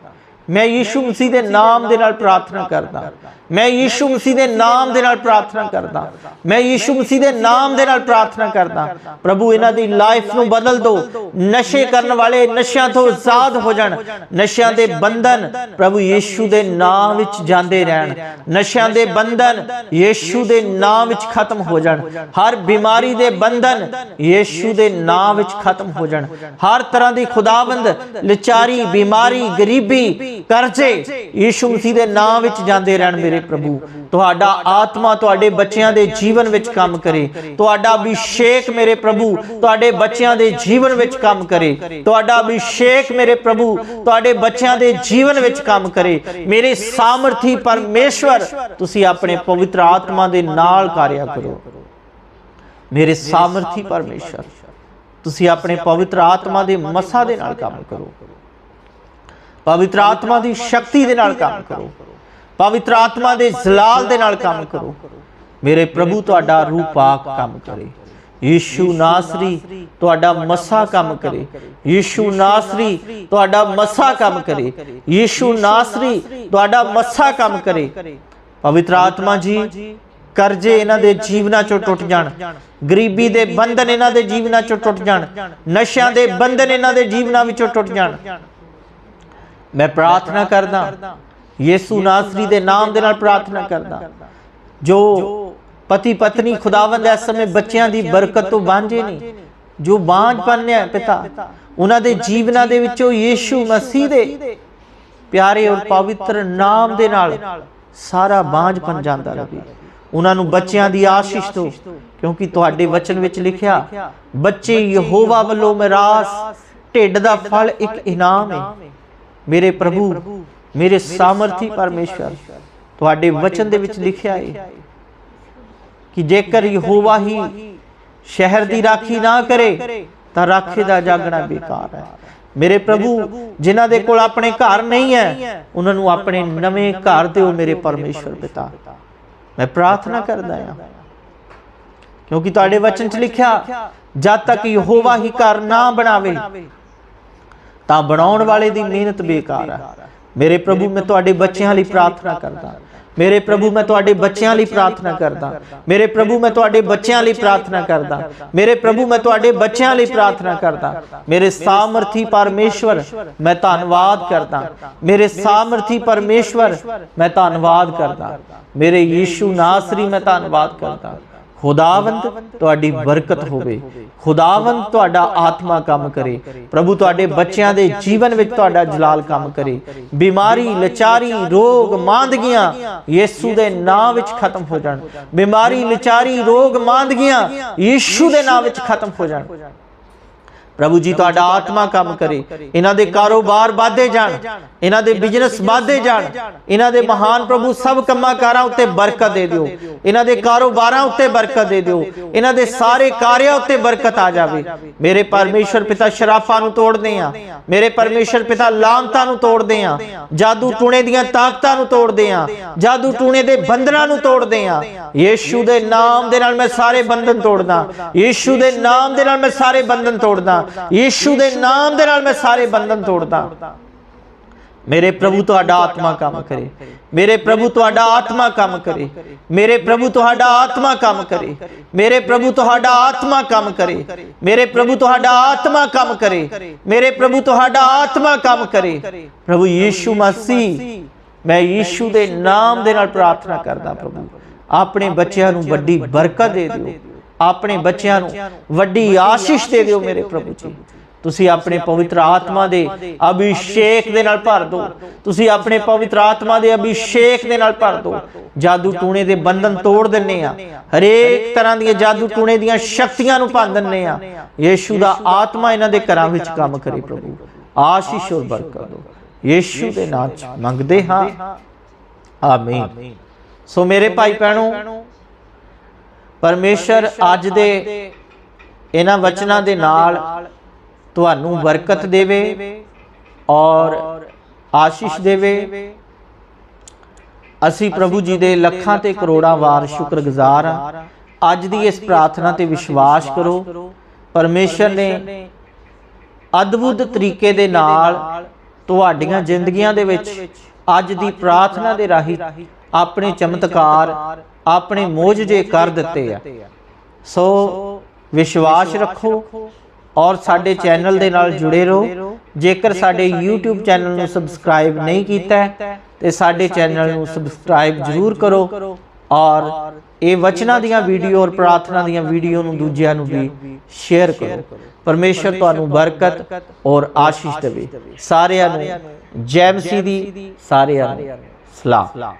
S1: ਮੈਂ ਯੀਸ਼ੂ ਮਸੀਹ ਦੇ ਨਾਮ ਦੇ ਨਾਲ ਪ੍ਰਾਰਥਨਾ ਕਰਦਾ। ਮੈਂ ਯੀਸ਼ੂ ਮਸੀਹ ਦੇ ਨਾਮ ਦੇ ਨਾਲ ਪ੍ਰਾਰਥਨਾ ਕਰਦਾ। ਮੈਂ ਯੀਸ਼ੂ ਮਸੀਹ ਦੇ ਨਾਮ ਦੇ ਨਾਲ ਪ੍ਰਾਰਥਨਾ ਕਰਦਾ। ਪ੍ਰਭੂ, ਇਹਨਾਂ ਦੀ ਲਾਈਫ ਨੂੰ ਬਦਲ ਦਿਓ ਨਸ਼ੇ ਕਰਨ ਵਾਲੇ ਨਸ਼ਿਆਂ ਤੋਂ ਆਜ਼ਾਦ ਹੋ ਜਾਣ। ਨਸ਼ਿਆਂ ਦੇ ਬੰਧਨ ਪ੍ਰਭੂ ਯੀਸ਼ੂ ਦੇ ਨਾਮ ਵਿੱਚ ਜਾਂਦੇ ਰਹਿਣ। ਨਸ਼ਿਆਂ ਦੇ ਬੰਧਨ ਯੀਸ਼ੂ ਦੇ ਨਾਮ ਵਿੱਚ ਖਤਮ ਹੋ ਜਾਣ। ਹਰ ਬਿਮਾਰੀ ਦੇ ਬੰਧਨ ਯੀਸ਼ੂ ਦੇ ਨਾਮ ਵਿੱਚ ਖਤਮ ਹੋ ਜਾਣ। ਹਰ ਤਰ੍ਹਾਂ ਦੀ ਖੁਦਾਵੰਦ, ਲਚਾਰੀ, ਬਿਮਾਰੀ, ਗਰੀਬੀ ਕਰਜ਼ੇ ਯੀਸ਼ੂ ਮਸੀਹ ਦੇ ਨਾਮ ਵਿੱਚ ਜਾਂਦੇ ਰਹਿਣ ਮੇਰੇ ਪ੍ਰਭੂ। ਤੁਹਾਡਾ ਆਤਮਾ ਤੁਹਾਡੇ ਬੱਚਿਆਂ ਦੇ ਜੀਵਨ ਵਿੱਚ ਕੰਮ ਕਰੇ। ਤੁਹਾਡਾ ਅਭਿਸ਼ੇਕ ਮੇਰੇ ਪ੍ਰਭੂ, ਤੁਹਾਡੇ ਬੱਚਿਆਂ ਦੇ ਜੀਵਨ ਵਿੱਚ ਕੰਮ ਕਰੇ। ਤੁਹਾਡਾ ਅਭਿਸ਼ੇਕ ਮੇਰੇ ਪ੍ਰਭੂ, ਤੁਹਾਡੇ ਬੱਚਿਆਂ ਦੇ ਜੀਵਨ ਵਿੱਚ ਕੰਮ ਕਰੇ। ਮੇਰੇ ਸਾਮਰਥੀ ਪਰਮੇਸ਼ਵਰ, ਤੁਸੀਂ ਆਪਣੇ ਪਵਿੱਤਰ ਆਤਮਾ ਦੇ ਨਾਲ ਕਾਰਿਆ ਕਰੋ। ਮੇਰੇ ਸਾਮਰਥੀ ਪਰਮੇਸ਼ਰ ਤੁਸੀਂ ਆਪਣੇ ਪਵਿੱਤਰ ਆਤਮਾ ਦੇ ਮਸਾ ਦੇ ਨਾਲ ਕੰਮ ਕਰੋ। ਪਵਿੱਤਰ ਆਤਮਾ ਦੀ ਸ਼ਕਤੀ ਦੇ ਨਾਲ ਕੰਮ ਕਰੋ। ਪਵਿੱਤਰ ਆਤਮਾ ਦੇ ਜ਼ਲਾਲ ਦੇ ਨਾਲ ਕੰਮ ਕਰੋ। ਮੇਰੇ ਪ੍ਰਭੂ ਤੁਹਾਡਾ ਰੂਹ ਪਾਕ ਕੰਮ ਕਰੇ। ਯੀਸ਼ੂ ਨਾਸਰੀ ਤੁਹਾਡਾ ਮਸਾ ਕੰਮ ਕਰੇ। ਯੀਸ਼ੂ ਨਾਸਰੀ ਤੁਹਾਡਾ ਮਸਾ ਕੰਮ ਕਰੇ। ਯੀਸ਼ੂ ਨਾਸਰੀ ਤੁਹਾਡਾ ਮਸਾ ਕੰਮ ਕਰੇ। ਪਵਿੱਤਰ ਆਤਮਾ ਜੀ, ਕਰਜ਼ੇ ਇਹਨਾਂ ਦੇ ਜੀਵਨਾਂ ਚੋਂ ਟੁੱਟ ਜਾਣ। ਗਰੀਬੀ ਦੇ ਬੰਧਨ ਇਹਨਾਂ ਦੇ ਜੀਵਨਾਂ ਚੋਂ ਟੁੱਟ ਜਾਣ। ਨਸ਼ਿਆਂ ਦੇ ਬੰਧਨ ਇਹਨਾਂ ਦੇ ਜੀਵਨਾਂ ਵਿੱਚੋਂ ਟੁੱਟ ਜਾਣ। ਮੈਂ ਪ੍ਰਾਰਥਨਾ ਕਰਦਾ ਯੀਸੂ ਨਾਸਰੀ ਦੇ ਨਾਮ ਦੇ ਨਾਲ ਪ੍ਰਾਰਥਨਾ ਕਰਦਾ। ਜੋ ਪਤੀ ਪਤਨੀ ਖੁਦਾਵੰਦ ਇਸ ਸਮੇਂ ਬੱਚਿਆਂ ਦੀ ਬਰਕਤ ਤੋਂ ਵਾਂਝੇ ਨੇ ਜੋ ਬਾਂਝ ਪੰਨਿਆ ਪਿਤਾ, ਉਹਨਾਂ ਦੇ ਜੀਵਨਾਂ ਦੇ ਵਿੱਚੋਂ ਯੀਸ਼ੂ ਮਸੀਹ ਦੇ ਪਿਆਰੇ ਔਰ ਪਵਿੱਤਰ ਨਾਮ ਦੇ ਨਾਲ ਸਾਰਾ ਬਾਂਝ ਪਨ ਜਾਂਦਾ ਰਹੇ ਉਹਨਾਂ ਨੂੰ ਬੱਚਿਆਂ ਦੀ ਆਸ਼ੀਸ਼ ਦਿਓ, ਕਿਉਂਕਿ ਤੁਹਾਡੇ ਵਚਨ ਵਿੱਚ ਲਿਖਿਆ, ਬੱਚੇ ਯਹੋਵਾ ਵੱਲੋਂ ਮਿਰਾਸ ਢਿੱਡ ਦਾ ਫਲ ਇੱਕ ਇਨਾਮ ਹੈ ਮੇਰੇ ਪ੍ਰਭੂ ਮੇਰੇ ਸਾਮਰਥੀ ਪਰਮੇਸ਼ਰ ਤੁਹਾਡੇ ਵਚਨ ਦੇ ਵਿੱਚ ਲਿਖਿਆ ਹੈ ਕਿ ਜੇਕਰ ਯਹੋਵਾ ਹੀ ਸ਼ਹਿਰ ਦੀ ਰਾਖੀ ਨਾ ਕਰੇ ਤਾਂ ਰਾਖੇ ਦਾ ਜਾਗਣਾ ਬੇਕਾਰ ਹੈ। ਮੇਰੇ ਪ੍ਰਭੂ ਜਿਨ੍ਹਾਂ ਦੇ ਕੋਲ ਆਪਣੇ ਘਰ ਨਹੀਂ ਹੈ ਉਹਨਾਂ ਨੂੰ ਆਪਣੇ ਨਵੇਂ ਘਰ ਦਿਓ ਮੇਰੇ ਪਰਮੇਸ਼ਰ ਪਿਤਾ। ਮੈਂ ਪ੍ਰਾਰਥਨਾ ਕਰਦਾ ਹਾਂ। ਕਿਉਂਕਿ ਤੁਹਾਡੇ ਵਚਨ 'ਚ ਲਿਖਿਆ ਜਦ ਤੱਕ ਯਹੋਵਾ ਹੀ ਘਰ ਨਾ ਬਣਾਵੇ ਤਾਂ ਬਣਾਉਣ ਵਾਲੇ ਦੀ ਮਿਹਨਤ ਬੇਕਾਰ ਹੈ ਮੇਰੇ ਪ੍ਰਭੂ, ਮੈਂ ਤੁਹਾਡੇ ਬੱਚਿਆਂ ਲਈ ਪ੍ਰਾਰਥਨਾ ਕਰਦਾ। ਮੇਰੇ ਪ੍ਰਭੂ, ਮੈਂ ਤੁਹਾਡੇ ਬੱਚਿਆਂ ਲਈ ਪ੍ਰਾਰਥਨਾ ਕਰਦਾ। ਮੇਰੇ ਪ੍ਰਭੂ, ਮੈਂ ਤੁਹਾਡੇ ਬੱਚਿਆਂ ਲਈ ਪ੍ਰਾਰਥਨਾ ਕਰਦਾ। ਮੇਰੇ ਪ੍ਰਭੂ, ਮੈਂ ਤੁਹਾਡੇ ਬੱਚਿਆਂ ਲਈ ਪ੍ਰਾਰਥਨਾ ਕਰਦਾ। ਮੇਰੇ ਸਾਮਰਥੀ ਪਰਮੇਸ਼ਵਰ, ਮੈਂ ਧੰਨਵਾਦ ਕਰਦਾ। ਮੇਰੇ ਸਾਮਰਥੀ ਪਰਮੇਸ਼ਵਰ, ਮੈਂ ਧੰਨਵਾਦ ਕਰਦਾ। ਮੇਰੇ ਯੀਸ਼ੂ ਨਾਸਰੀ, ਮੈਂ ਧੰਨਵਾਦ ਕਰਦਾ। ਖੁਦਾਵੰਦ ਤੁਹਾਡੀ ਬਰਕਤ ਹੋਵੇ। ਖੁਦਾਵੰਦ ਤੁਹਾਡਾ ਆਤਮਾ ਕੰਮ ਕਰੇ। ਪ੍ਰਭੂ ਤੁਹਾਡੇ ਬੱਚਿਆਂ ਦੇ ਜੀਵਨ ਵਿੱਚ ਤੁਹਾਡਾ ਜਲਾਲ ਕੰਮ ਕਰੇ। ਬਿਮਾਰੀ ਲਚਾਰੀ ਰੋਗ ਮਾਂਦਗੀਆਂ ਯੀਸ਼ੂ ਦੇ ਨਾਮ ਵਿੱਚ ਖਤਮ ਹੋ ਜਾਣ। ਬਿਮਾਰੀ ਲਚਾਰੀ ਰੋਗ ਮਾਂਦਗੀਆਂ ਯੀਸ਼ੂ ਦੇ ਨਾਮ ਵਿੱਚ ਖਤਮ ਹੋ ਜਾਣ। ਪ੍ਰਭੂ ਜੀ ਤੁਹਾਡਾ ਆਤਮਾ ਕੰਮ ਕਰੇ ਇਹਨਾਂ ਦੇ ਕਾਰੋਬਾਰ ਵਾਧੇ ਜਾਣ ਇਹਨਾਂ ਦੇ ਬਿਜ਼ਨਸ ਵਾਧੇ ਜਾਣ ਇਹਨਾਂ ਦੇ ਮਹਾਨ ਪ੍ਰਭੂ ਸਭ ਕੰਮਾਂ ਕਾਰਾਂ ਉੱਤੇ ਬਰਕਤ ਦੇ ਦਿਓ ਇਹਨਾਂ ਦੇ ਕਾਰੋਬਾਰਾਂ ਉੱਤੇ ਬਰਕਤ ਦੇ ਦਿਓ ਇਹਨਾਂ ਦੇ ਸਾਰੇ ਕਾਰਿਆਂ ਉੱਤੇ ਬਰਕਤ ਆ ਜਾਵੇ ਮੇਰੇ ਪਰਮੇਸ਼ਰ ਪਿਤਾ ਸ਼ਰਾਫਾਂ ਨੂੰ ਤੋੜਦੇ ਆ ਮੇਰੇ ਪਰਮੇਸ਼ਰ ਪਿਤਾ ਲਾਂਤਾਂ ਨੂੰ ਤੋੜਦੇ ਆ ਜਾਦੂ ਟੂਣੇ ਦੀਆਂ ਤਾਕਤਾਂ ਨੂੰ ਤੋੜਦੇ ਆ ਜਾਦੂ ਟੂਣੇ ਦੇ ਬੰਧਨਾਂ ਨੂੰ ਤੋੜਦੇ ਆ ਯੀਸ਼ੂ ਦੇ ਨਾਮ ਦੇ ਨਾਲ ਮੈਂ ਸਾਰੇ ਬੰਧਨ ਤੋੜਦਾ ਯੀਸ਼ੂ ਦੇ ਨਾਮ ਦੇ ਨਾਲ ਮੈਂ ਸਾਰੇ ਬੰਧਨ ਤੋੜਦਾ ਯੀਸ਼ੂ ਦੇ ਨਾਮ ਦੇ ਨਾਲ ਮੈਂ ਸਾਰੇ ਬੰਧਨ ਤੋੜਦਾ। ਮੇਰੇ ਪ੍ਰਭੂ ਤੁਹਾਡਾ ਆਤਮਾ ਕੰਮ ਕਰੇ। ਮੇਰੇ ਪ੍ਰਭੂ ਤੁਹਾਡਾ ਆਤਮਾ ਕੰਮ ਕਰੇ। ਮੇਰੇ ਪ੍ਰਭੂ ਤੁਹਾਡਾ ਆਤਮਾ ਕੰਮ ਕਰੇ। ਮੇਰੇ ਪ੍ਰਭੂ ਤੁਹਾਡਾ ਆਤਮਾ ਕੰਮ ਕਰੇ। ਮੇਰੇ ਪ੍ਰਭੂ ਤੁਹਾਡਾ ਆਤਮਾ ਕੰਮ ਕਰੇ। ਮੇਰੇ ਪ੍ਰਭੂ ਤੁਹਾਡਾ ਆਤਮਾ ਕੰਮ ਕਰੇ। ਪ੍ਰਭੂ ਯੀਸ਼ੂ ਮਸੀਹ। ਮੈਂ ਯੀਸ਼ੂ ਦੇ ਨਾਮ ਦੇ ਨਾਲ ਪ੍ਰਾਰਥਨਾ ਕਰਦਾ ਪ੍ਰਭੂ। ਆਪਣੇ ਬੱਚਿਆਂ ਨੂੰ ਵੱਡੀ ਬਰਕਤ ਦੇ ਦਿਓ। ਆਪਣੇ ਬੱਚਿਆਂ ਨੂੰ ਵੱਡੀ ਆਸ਼ੀਸ਼ ਦੇ ਦਿਓ ਮੇਰੇ ਪ੍ਰਭੂ ਜੀ। ਤੁਸੀਂ ਆਪਣੇ ਪਵਿੱਤਰ ਆਤਮਾ ਦੇ ਅਭਿਸ਼ੇਕ ਦੇ ਨਾਲ ਭਰ ਦਿਓ। ਤੁਸੀਂ ਆਪਣੇ ਪਵਿੱਤਰ ਆਤਮਾ ਦੇ ਅਭਿਸ਼ੇਕ ਦੇ ਨਾਲ ਭਰ ਦਿਓ। ਜਾਦੂ ਟੂਣੇ ਦੇ ਬੰਧਨ ਤੋੜ ਦਿੰਨੇ ਆ ਹਰੇਕ ਤਰ੍ਹਾਂ ਦੀਆਂ ਜਾਦੂ ਟੂਣੇ ਦੀਆਂ ਸ਼ਕਤੀਆਂ ਨੂੰ ਭੰਨ ਦਿੰਨੇ ਆ ਯੀਸ਼ੂ ਦਾ ਆਤਮਾ ਇਹਨਾਂ ਦੇ ਘਰਾਂ ਵਿੱਚ ਕੰਮ ਕਰੇ ਪ੍ਰਭੂ। ਆਸ਼ੀਸ਼ ਔਰ ਬਰਕਤ ਦਿਓ। ਯੀਸ਼ੂ ਦੇ ਨਾਮ ਚ ਮੰਗਦੇ ਹਾਂ। ਆਮੀਨ। ਸੋ ਮੇਰੇ ਭਾਈ ਭੈਣੋ ਪਰਮੇਸ਼ਰ ਅੱਜ ਦੇ ਇਹਨਾਂ ਵਚਨਾਂ ਦੇ ਨਾਲ ਤੁਹਾਨੂੰ ਬਰਕਤ ਦੇਵੇ ਔਰ ਆਸ਼ੀਸ਼ ਦੇਵੇ। ਅਸੀਂ ਪ੍ਰਭੂ ਜੀ ਦੇ ਲੱਖਾਂ ਤੇ ਕਰੋੜਾਂ ਵਾਰ ਸ਼ੁਕਰਗੁਜ਼ਾਰ ਹਾਂ। ਅੱਜ ਦੀ ਇਸ ਪ੍ਰਾਰਥਨਾ ਤੇ ਵਿਸ਼ਵਾਸ ਕਰੋ। ਪਰਮੇਸ਼ਰ ਨੇ ਅਦਭੁਤ ਤਰੀਕੇ ਦੇ ਨਾਲ ਤੁਹਾਡੀਆਂ ਜ਼ਿੰਦਗੀਆਂ ਦੇ ਵਿੱਚ ਅੱਜ ਦੀ ਪ੍ਰਾਰਥਨਾ ਦੇ ਰਾਹੀਂ ਆਪਣੇ ਚਮਤਕਾਰ ਆਪਣੇ ਮੋਜਜੇ ਕਰ ਦਿੱਤੇ ਆ। ਸੋ ਵਿਸ਼ਵਾਸ ਰੱਖੋ ਔਰ ਸਾਡੇ ਚੈਨਲ ਦੇ ਨਾਲ ਜੁੜੇ ਰਹੋ। ਜੇਕਰ ਸਾਡੇ YouTube ਚੈਨਲ ਨੂੰ ਸਬਸਕ੍ਰਾਈਬ ਨਹੀਂ ਕੀਤਾ ਹੈ, ਤੇ ਸਾਡੇ ਚੈਨਲ ਨੂੰ ਸਬਸਕ੍ਰਾਈਬ ਜ਼ਰੂਰ ਕਰੋ ਔਰ ਇਹ ਵਚਨਾਂ ਦੀਆਂ ਵੀਡੀਓ ਔਰ ਪ੍ਰਾਰਥਨਾ ਦੀਆਂ ਵੀਡੀਓ ਨੂੰ ਦੂਜਿਆਂ ਨੂੰ ਵੀ ਸ਼ੇਅਰ ਕਰੋ। ਪਰਮੇਸ਼ਰ ਤੁਹਾਨੂੰ ਬਰਕਤ ਔਰ ਆਸ਼ੀਸ਼ ਦੇਵੇ। ਸਾਰਿਆਂ ਨੂੰ ਜੈ ਮਸੀਹ ਦੀ ਸਾਰਿਆਂ ਨੂੰ ਸਲਾਮ